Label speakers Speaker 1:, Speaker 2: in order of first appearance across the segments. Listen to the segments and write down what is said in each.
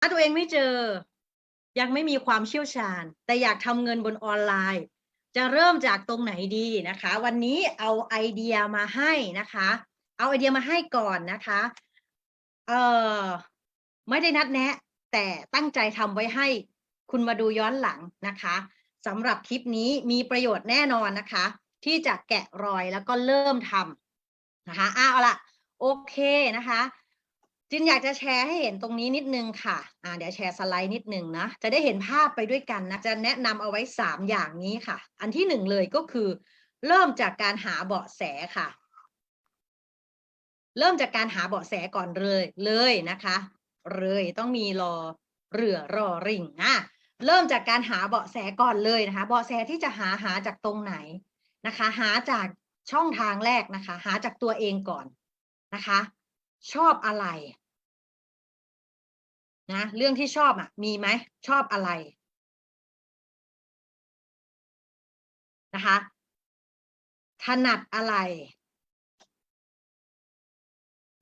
Speaker 1: ถ้าตัวเองไม่เจอ ยังไม่มีความเชี่ยวชาญ แต่อยากทำเงินบนออนไลน์ จะเริ่มจากตรงไหนดีนะคะ วันนี้เอาไอเดียมาให้นะคะ เอาไอเดียมาให้ก่อนนะคะเออไม่ได้นัดแนะ แต่ตั้งใจทำไว้ให้คุณมาดูย้อนหลังนะคะสำหรับคลิปนี้มีประโยชน์แน่นอนนะคะ ที่จะแกะรอยแล้วก็เริ่มทำนะคะอ้าวเอาละโอเคนะคะ จินอยากจะแชร์ให้เห็นตรงนี้นิดนึงค่ะ อ่า เดี๋ยวแชร์สไลด์นิดนึงนะ จะได้เห็นภาพไปด้วยกันนะ จะแนะนำเอาไว้สามอย่างนี้ค่ะ อันที่หนึ่งเลยก็คือ เริ่มจากการหาเบาะแสค่ะ เริ่มจากการหาเบาะแสก่อนเลย เลยนะคะ เลยต้องมีรอเรือรอริงอะเริ่มจากการหาเบาะแสก่อนเลยนะคะ เบาะแสที่จะหาหาจากตรงไหนนะคะ หาจากช่องทางแรกนะคะ หาจากตัวเองก่อนนะคะ ชอบอะไร นะเรื่องที่ชอบอะมีไหมชอบอะไรนะคะถนัดอะไร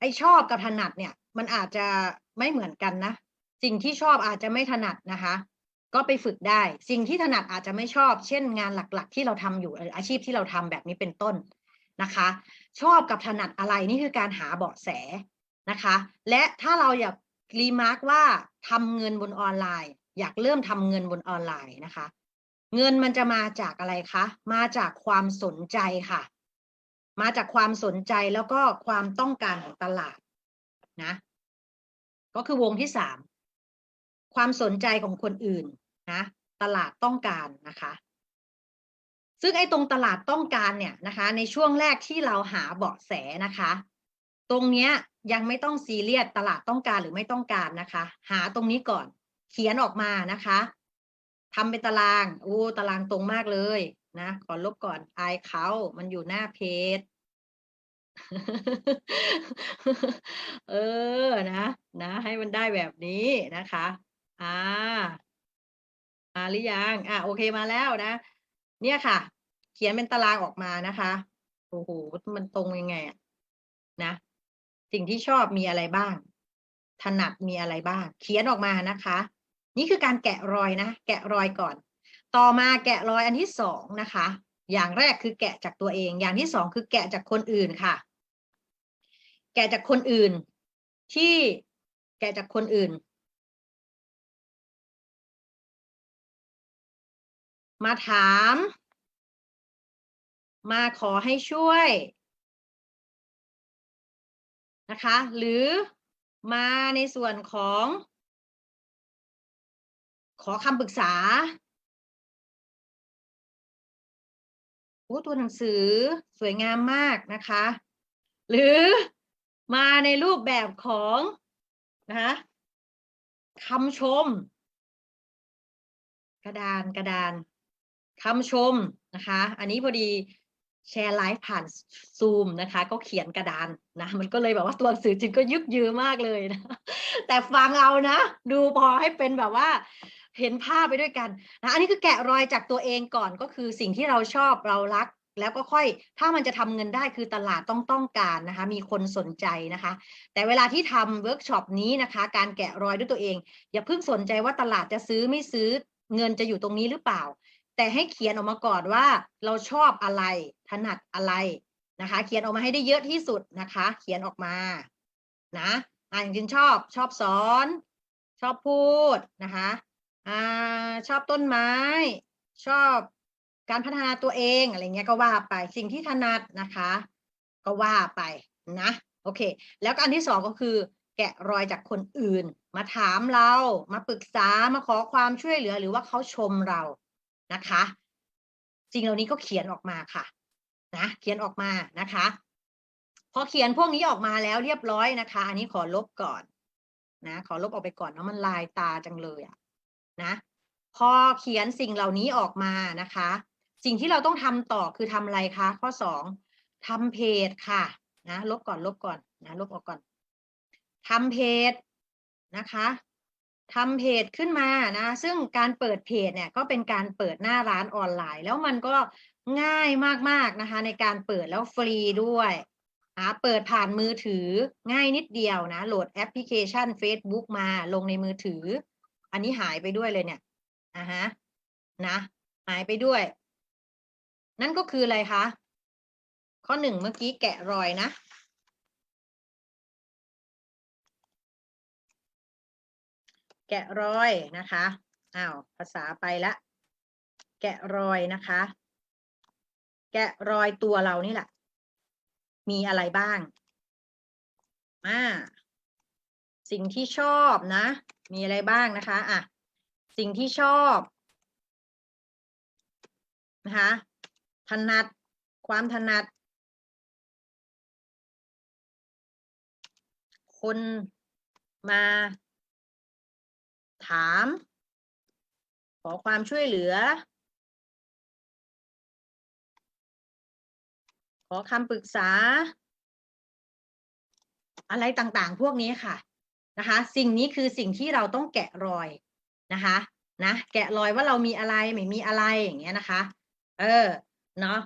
Speaker 1: ไอชอบกับถนัดเนี่ย มันอาจจะไม่เหมือนกันนะ สิ่งที่ชอบอาจจะไม่ถนัดนะคะ ก็ไปฝึกได้ สิ่งที่ถนัดอาจจะไม่ชอบ เช่น งานหลัก ๆ ที่เราทำอยู่ออาชีพที่เราทำแบบนี้เป็นต้นนะคะ ชอบกับถนัดอะไรนี่คือการหาเบาะแสนะคะ และถ้าเราอยาก รีมาร์กว่าทำเงินบนออนไลน์ อยากเริ่มทำเงินบนออนไลน์นะคะ เงินมันจะมาจากอะไรคะ มาจากความสนใจค่ะ มาจากความสนใจแล้วก็ความต้องการของตลาดนะ ก็คือวงที่สามความสนใจของคนอื่นนะ ตลาดต้องการนะคะ ซึ่งไอ้ตรงตลาดต้องการเนี่ยนะคะ ในช่วงแรกที่เราหาเบาะแสนะคะ ตรงเนี้ยยังไม่ต้องซีเรียสตลาดต้องการหรือไม่ต้องการนะคะ หาตรงนี้ก่อน เขียนออกมานะคะทำเป็นตารางโอ้ตารางตรงมากเลยนะขอลบก่อนอายเขามันอยู่หน้าเพจเออนะนะให้มันได้แบบนี้นะคะอ่ามาหรือยังอะโอเคมาแล้วนะ เนี่ยค่ะ เขียนเป็นตารางออกมานะคะโอ้โหมันตรงยังไงอะนะ สิ่งที่ชอบมีอะไรบ้าง ถนัดมีอะไรบ้าง เขียนออกมานะคะ นี่คือการแกะรอยนะ แกะรอยก่อน ต่อมาแกะรอยอันที่สองนะคะ อย่างแรกคือแกะจากตัวเอง อย่างที่สองคือแกะจากคนอื่นค่ะ แกะจากคนอื่น ที่แกะจากคนอื่น มาถาม มาขอให้ช่วย นะคะ หรือมาในส่วนของ ขอคำปรึกษาโอ้ตัวหนังสือสวยงามมากนะคะ หรือมาในรูปแบบของนะคะคำชม กระดานกระดานคำชมนะคะ อันนี้พอดี แชร์ไลฟ์ผ่านซูมนะคะ ก็เขียนกระดานนะมันก็เลยแบบว่าตัวหนังสือจริงก็ยึกยือมากเลยนะแต่ฟังเอานะ ดูพอให้เป็นแบบว่าเห็นภาพไปด้วยกันนะอันนี้คือแกะรอยจากตัวเองก่อนก็คือสิ่งที่เราชอบเรารัก แล้วก็ค่อยถ้ามันจะทำเงินได้คือตลาดต้องต้องการนะคะ มีคนสนใจนะคะ แต่เวลาที่ทำเวิร์กช็อปนี้นะคะ การแกะรอยด้วยตัวเอง อย่าเพิ่งสนใจว่าตลาดจะซื้อไม่ซื้อเงินจะอยู่ตรงนี้หรือเปล่า แต่ให้เขียนออกมาก่อนว่าเราชอบอะไร ถนัดอะไรนะคะ เขียนออกมาให้ได้เยอะที่สุดนะคะ เขียนออกมานะอ่าอย่างเช่นชอบชอบสอน ชอบพูดนะคะอ่าชอบต้นไม้ ชอบการพัฒนาตัวเองอะไรเงี้ยก็ว่าไปสิ่งที่ถนัดนะคะ ก็ว่าไปนะโอเค แล้วก็อันที่สองก็คือ แกะรอยจากคนอื่น มาถามเรามาปรึกษามาขอความช่วยเหลือหรือว่าเขาชมเรา นะคะสิ่งเหล่านี้ก็เขียนออกมาค่ะนะเขียนออกมานะคะ พอเขียนพวกนี้ออกมาแล้วเรียบร้อยนะคะ อันนี้ขอลบก่อนนะขอลบออกไปก่อนเนาะมันลายตาจังเลยอะนะพอเขียนสิ่งเหล่านี้ออกมานะคะ สิ่งที่เราต้องทำต่อคือทำอะไรคะข้อสองทำเพจค่ะนะลบก่อนลบก่อนนะลบออกก่อนทำเพจนะคะ ทำเพจขึ้นมานะ ซึ่งการเปิดเพจเนี่ยก็เป็นการเปิดหน้าร้านออนไลน์ แล้วมันก็ง่ายมากๆนะคะ ในการเปิดแล้วฟรีด้วยหาเปิดผ่านมือถือง่ายนิดเดียวนะ โหลดแอปพลิเคชัน Facebook มาลงในมือถือ อันนี้หายไปด้วยเลยเนี่ยอ่าฮะนะ หายไปด้วย นั่นก็คืออะไรคะ ข้อหนึ่งเมื่อกี้แกะรอยนะ แกะรอยนะคะอ้าวภาษาไปละแกะรอยนะคะ แกะรอยตัวเรานี่แหละ มีอะไรบ้างอ่าสิ่งที่ชอบนะ มีอะไรบ้างนะคะอะสิ่งที่ชอบนะคะถนัดความถนัด คนมา ถาม ขอความช่วยเหลือ ขอคำปรึกษา อะไรต่างๆ พวกนี้ค่ะนะคะ สิ่งนี้คือสิ่งที่เราต้องแกะรอยนะคะนะแกะรอยว่าเรามีอะไรไม่มีอะไรอย่างเงี้ยนะคะ เออเนาะ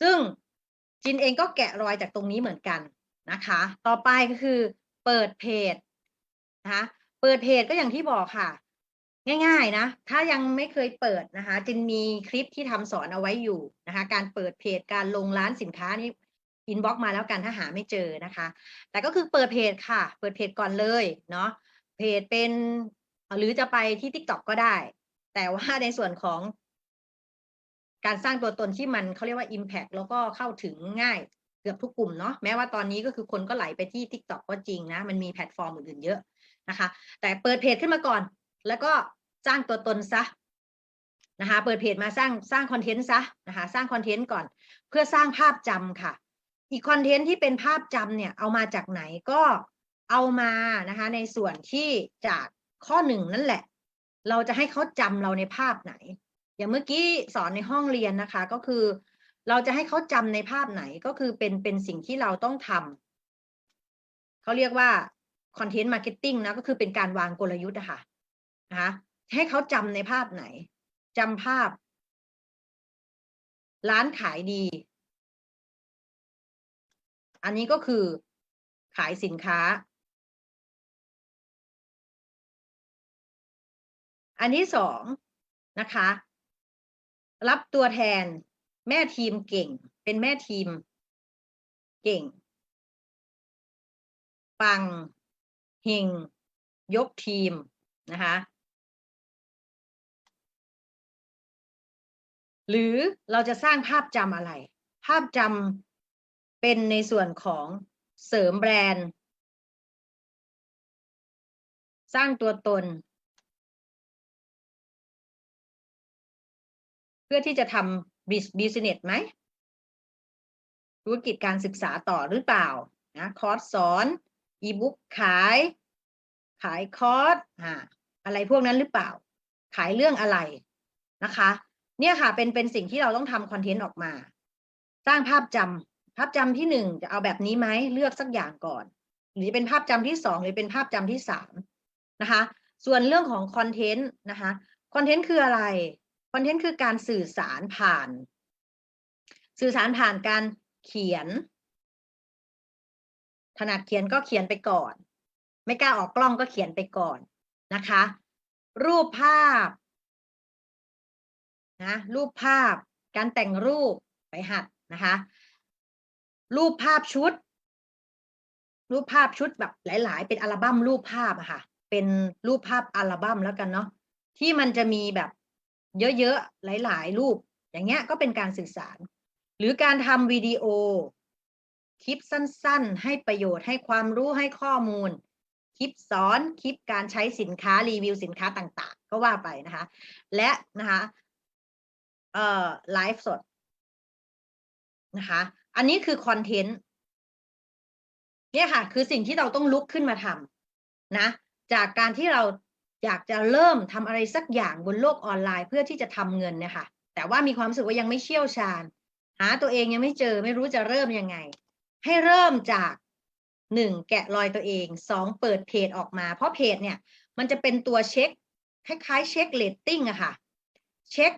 Speaker 1: ซึ่งจินเองก็แกะรอยจากตรงนี้เหมือนกันนะคะ ต่อไปก็คือเปิดเพจนะคะ เปิดเพจก็อย่างที่บอกค่ะ ง่ายๆนะ ถ้ายังไม่เคยเปิดนะคะจินมีคลิปที่ทำสอนเอาไว้อยู่นะคะ การเปิดเพจการลงร้านสินค้านี่อินบ็อกมาแล้วกันถ้าหาไม่เจอนะคะ แต่ก็คือเปิดเพจค่ะ เปิดเพจก่อนเลยเนาะเพจเป็นหรือจะไปที่ TikTok ก็ได้ แต่ว่าในส่วนของ การสร้างตัวตนที่มันเขาเรียกว่า Impact แล้วก็เข้าถึงง่ายเกือบทุกกลุ่มเนาะแม้ว่าตอนนี้ก็คือคนก็ไหลไปที่ TikTok ก็จริงนะ มันมีแพลตฟอร์มอื่นๆเยอะ นะคะ แต่เปิดเพจขึ้นมาก่อน แล้วก็สร้างตัวตนซะนะคะ เปิดเพจมาสร้างสร้างคอนเทนต์ซะนะคะ สร้างคอนเทนต์ก่อน เพื่อสร้างภาพจำค่ะ อีกคอนเทนต์ที่เป็นภาพจำเนี่ยเอามาจากไหนก็เอามานะคะ ในส่วนที่จากข้อหนึ่งนั่นแหละ เราจะให้เขาจำเราในภาพไหน อย่างเมื่อกี้สอนในห้องเรียนนะคะ ก็คือ เราจะให้เขาจำในภาพไหนก็คือเป็นเป็นสิ่งที่เราต้องทำเขาเรียกว่า คอนเทนต์มาร์เก็ตติ้งนะก็คือเป็นการวางกลยุทธ์อะคะนะคะให้เขาจำในภาพไหนจำภาพ ร้านขายดี อันนี้ก็คือขายสินค้า อันที่สองนะคะ รับตัวแทนแม่ทีมเก่ง เป็นแม่ทีมเก่ง ปัง เฮงยกทีมนะคะหรือเราจะสร้างภาพจำอะไร ภาพจำเป็นในส่วนของเสริมแบรนด์ สร้างตัวตน เพื่อที่จะทำบิสเนสไหมธุรกิจการศึกษาต่อหรือเปล่านะคอร์สสอน อีบุ๊กขาย ขายคอร์สอ่าอะไรพวกนั้นหรือเปล่า ขายเรื่องอะไรนะคะ เนี่ยค่ะ เป็นเป็นสิ่งที่เราต้องทำคอนเทนต์ออกมา สร้างภาพจำภาพจำที่หนึ่งจะเอาแบบนี้ไหมเลือกสักอย่างก่อน หรือจะเป็นภาพจำที่สองหรือเป็นภาพจำที่สามนะคะ ส่วนเรื่องของคอนเทนต์นะคะคอนเทนต์คืออะไรคอนเทนต์คือการสื่อสารผ่าน สื่อสารผ่านการเขียน ถนัดเขียนก็เขียนไปก่อน ไม่กล้าออกกล้องก็เขียนไปก่อนนะคะ รูปภาพนะรูปภาพ การแต่งรูปไปหัดนะคะ รูปภาพชุด รูปภาพชุดแบบหลาย ๆ เป็นอัลบั้มรูปภาพอะค่ะ เป็นรูปภาพอัลบั้มแล้วกันเนาะที่มันจะมีแบบเยอะ ๆ หลาย ๆ รูป อย่างเงี้ยก็เป็นการสื่อสาร หรือการทำวิดีโอ คลิปสั้นๆ ให้ประโยชน์ให้ความรู้ให้ข้อมูล คลิปสอนคลิปการใช้สินค้ารีวิวสินค้าต่างๆ ก็ว่าไปนะคะ และนะคะเอ่อไลฟ์สดนะคะอันนี้คือคอนเทนต์เนี่ยค่ะ คือสิ่งที่เราต้องลุกขึ้นมาทำนะ จากการที่เราอยากจะเริ่มทำอะไรสักอย่างบนโลกออนไลน์เพื่อที่จะทำเงินเนี่ยค่ะ แต่ว่ามีความรู้สึกว่ายังไม่เชี่ยวชาญ หาตัวเองยังไม่เจอไม่รู้จะเริ่มยังไง ให้เริ่มจากหนึ่งแกะรอยตัวเองสองเปิดเพจออกมา เพราะเพจเนี่ย มันจะเป็นตัวเช็คคล้ายๆเช็คเลตติ้งอะค่ะ เช็ค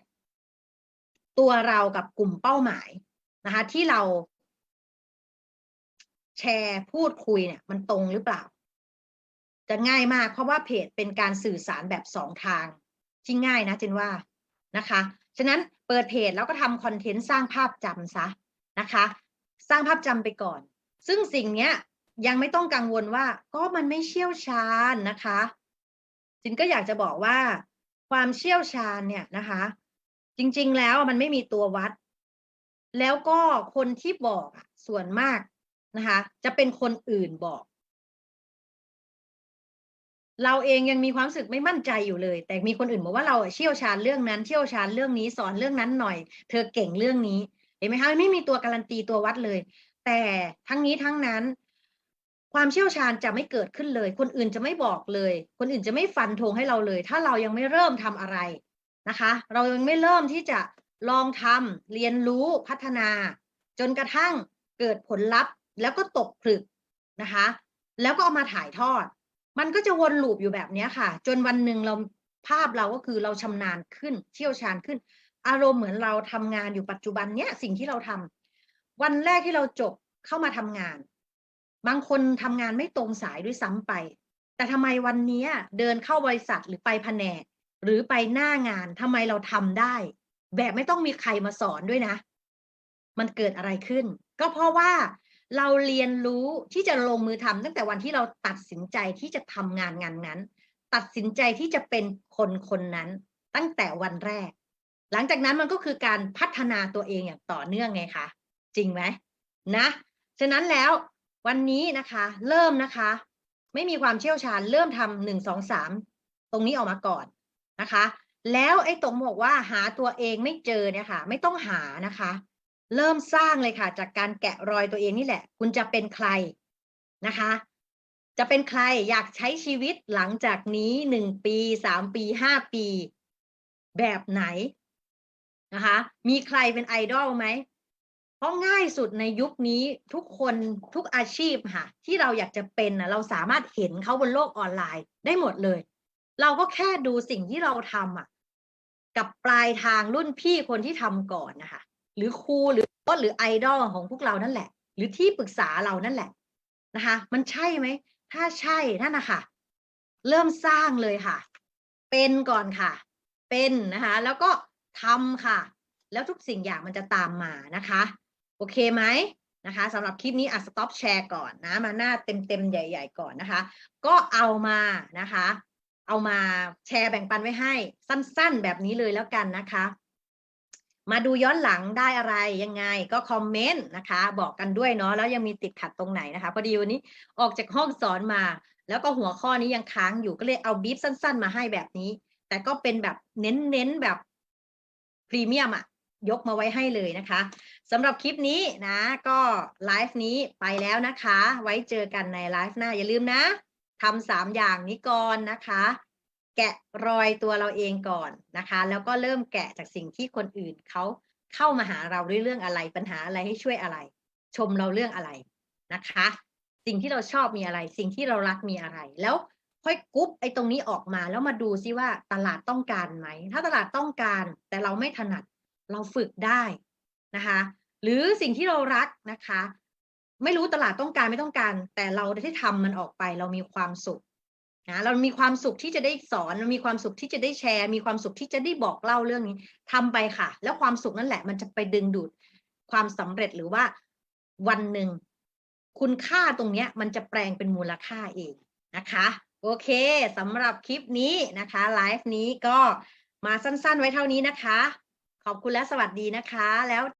Speaker 1: ตัวเรากับกลุ่มเป้าหมายนะคะ ที่เรา แชร์พูดคุยเนี่ย มันตรงหรือเปล่า จะง่ายมากเพราะว่าเพจเป็นการสื่อสารแบบสองทาง ที่ง่ายนะเจนว่านะคะ ฉะนั้นเปิดเพจแล้วก็ทำคอนเทนต์สร้างภาพจำซะนะคะ สร้างภาพจำไปก่อน ซึ่งสิ่งเนี้ยยังไม่ต้องกังวลว่าก็มันไม่เชี่ยวชาญนะคะจินก็อยากจะบอกว่าความเชี่ยวชาญเนี่ยนะคะ จริงๆแล้วมันไม่มีตัววัด แล้วก็คนที่บอกส่วนมากนะคะ จะเป็นคนอื่นบอก เราเองยังมีความสึกไม่มั่นใจอยู่เลย แต่มีคนอื่นบอกว่าเราอะเชี่ยวชาญเรื่องนั้น เชี่ยวชาญเรื่องนี้สอนเรื่องนั้นหน่อย เธอเก่งเรื่องนี้ เห็นไหมคะไม่มีตัวการันตีตัววัดเลย แต่ทั้งนี้ทั้งนั้น ความเชี่ยวชาญจะไม่เกิดขึ้นเลย คนอื่นจะไม่บอกเลย คนอื่นจะไม่ฟันธงให้เราเลย ถ้าเรายังไม่เริ่มทำอะไรนะคะ เรายังไม่เริ่มที่จะลองทำเรียนรู้พัฒนา จนกระทั่งเกิดผลลัพธ์ แล้วก็ตกผลึกนะคะ แล้วก็เอามาถ่ายทอด มันก็จะวนลูปอยู่แบบนี้ค่ะ จนวันหนึ่งเราภาพเราก็คือเราชำนาญขึ้นเชี่ยวชาญขึ้น อารมณ์เหมือนเราทำงานอยู่ปัจจุบันเนี้ยสิ่งที่เราทำวันแรกที่เราจบเข้ามาทำงาน บางคนทำงานไม่ตรงสายด้วยซ้ำไป แต่ทำไมวันเนี้ยเดินเข้าบริษัทหรือไปแผนก หรือไปหน้างานทำไมเราทำได้ แบบไม่ต้องมีใครมาสอนด้วยนะ มันเกิดอะไรขึ้น ก็เพราะว่าเราเรียนรู้ที่จะลงมือทำตั้งแต่วันที่เราตัดสินใจที่จะทำงานงานนั้น ตัดสินใจที่จะเป็นคนคนนั้น ตั้งแต่วันแรก หลังจากนั้นมันก็คือการพัฒนาตัวเองอย่างต่อเนื่องไงคะจริงไหมนะฉะนั้นแล้ววันนี้นะคะ เริ่มนะคะ ไม่มีความเชี่ยวชาญเริ่มทำหนึ่งสองสามตรงนี้ออกมาก่อนนะคะ แล้วไอ้ตรงบอกว่าหาตัวเองไม่เจอเนี่ยค่ะ ไม่ต้องหานะคะ เริ่มสร้างเลยค่ะ จากการแกะรอยตัวเองนี่แหละ คุณจะเป็นใครนะคะ จะเป็นใครอยากใช้ชีวิตหลังจากนี้หนึ่งปีสามปีห้าปี แบบไหน นะคะ มีใครเป็นไอดอลไหม เพราะง่ายสุดในยุคนี้ทุกคนทุกอาชีพค่ะ ที่เราอยากจะเป็นนะเราสามารถเห็นเขาบนโลกออนไลน์ได้หมดเลย เราก็แค่ดูสิ่งที่เราทำอะ กับปลายทางรุ่นพี่คนที่ทำก่อนนะคะ หรือครูหรือโค้ชหรือไอดอลของพวกเรานั่นแหละ หรือที่ปรึกษาเรานั่นแหละนะคะ มันใช่ไหม ถ้าใช่นั่นนะคะเริ่มสร้างเลยค่ะ เป็นก่อนค่ะ เป็นนะคะ แล้วก็ ทำค่ะ แล้วทุกสิ่งอย่างมันจะตามมานะคะ โอเคไหมนะคะสำหรับคลิปนี้อะสต็อปแชร์ก่อนนะมาหน้าเต็มๆ ใหญ่ ๆ ก่อนนะคะ ก็เอามานะคะ เอามาแชร์แบ่งปันไว้ให้ สั้นๆ แบบนี้เลยแล้วกันนะคะ มาดูย้อนหลังได้อะไรยังไงก็คอมเมนต์นะคะ บอกกันด้วยเนาะแล้วยังมีติดขัดตรงไหนนะคะพอดีวันนี้ออกจากห้องสอนมา แล้วก็หัวข้อนี้ยังค้างอยู่ก็เลยเอาบีฟสั้น ๆ มาให้แบบนี้ แต่ก็เป็นแบบเน้นๆแบบ รีเมียมอะยกมาไว้ให้เลยนะคะสำหรับคลิปนี้นะก็ไลฟ์นี้ไปแล้วนะคะ ไว้เจอกันในไลฟ์หน้าอย่าลืมนะทำสามอย่างนี้ก่อนนะคะ แกะรอยตัวเราเองก่อนนะคะ แล้วก็เริ่มแกะจากสิ่งที่คนอื่นเขาเข้ามาหาเราด้วยเรื่องอะไรปัญหาอะไรให้ช่วยอะไร ชมเราเรื่องอะไรนะคะ สิ่งที่เราชอบมีอะไร สิ่งที่เรารักมีอะไรแล้ว ค่อยกรุ๊ปไอ้ตรงนี้ออกมาแล้วมาดูซิว่าตลาดต้องการไหม ถ้าตลาดต้องการแต่เราไม่ถนัดเราฝึกได้นะคะ หรือสิ่งที่เรารักนะคะ ไม่รู้ตลาดต้องการไม่ต้องการ แต่เราได้ทำมันออกไป เรามีความสุขนะเรามีความสุขที่จะได้สอนเรามีความสุขที่จะได้แชร์ มีความสุขที่จะได้บอกเล่าเรื่องนี้ทำไปค่ะ แล้วความสุขนั่นแหละ มันจะไปดึงดูดความสำเร็จหรือว่าวันหนึ่งคุณค่าตรงเนี้ยมันจะแปลงเป็นมูลค่าเองนะคะ โอเคสำหรับคลิปนี้นะคะไลฟ์นี้ก็มาสั้นๆไว้เท่านี้นะคะ ขอบคุณและสวัสดีนะคะแล้ว